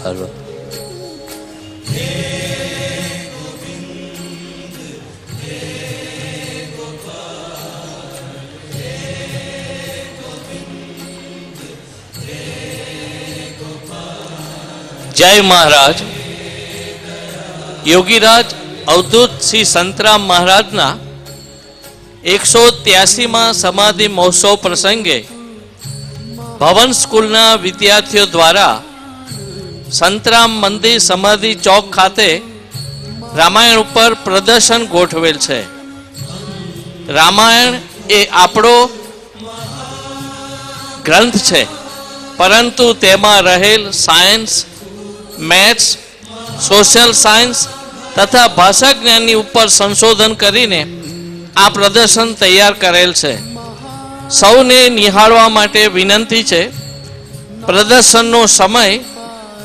હરવા જય મહારાજ યોગીરાજ અવધૂત શ્રી સંતરામ મહારાજના એકસો ત્યાસીમાં સમાધિ મહોત્સવ પ્રસંગે ભવન સ્કૂલના વિદ્યાર્થીઓ દ્વારા સંતરામ મંદિર સમાધિ ચોક ખાતે રામાયણ ઉપર પ્રદર્શન ગોઠવેલ છે. રામાયણ એ આપણો ગ્રંથ છે. પરંતુ તેમાં રહેલ સાયન્સ, મેથ્સ, સોશિયલ સાયન્સ તથા ભાષા જ્ઞાનની ઉપર સંશોધન કરીને આ પ્રદર્શન તૈયાર કરેલ છે. સૌને નિહાળવા માટે વિનંતી છે. પ્રદર્શનનો સમય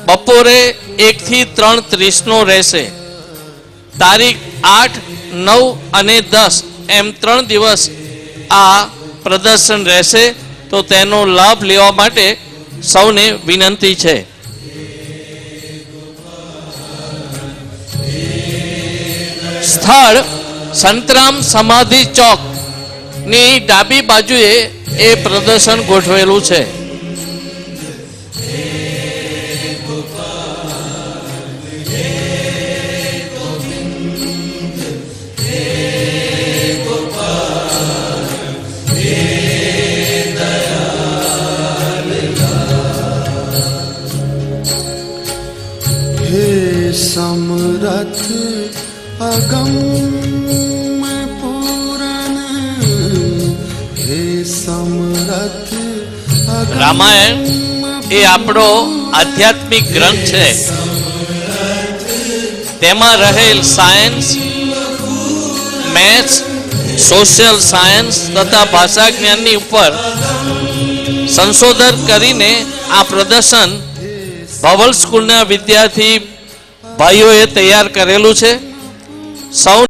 બપોરે એકથી ત્રણ ત્રીસનો રહેશે. તારીખ આઠ, નવ અને દસ, એમ ત્રણ દિવસ આ પ્રદર્શન રહેશે. તો તેનો લાભ લેવા માટે સૌને વિનંતી છે. સ્થળ સંતરામ સમાધિ ચોકની ડાબી બાજુએ એ પ્રદર્શન ગોઠવેલું છે. समरथ अगम पूरन हे समरथ अगम રામાયણ એ આપણો આધ્યાત્મિક ગ્રંથ છે તેમાં રહેલ સાયન્સ મેથ્સ સોશિયલ સાયન્સ તથા ભાષા જ્ઞાનની ઉપર સંશોધન કરીને આ પ્રદર્શન ભવલ સ્કૂલના વિદ્યાર્થી ભાઈઓએ તૈયાર કરેલું છે. સૌ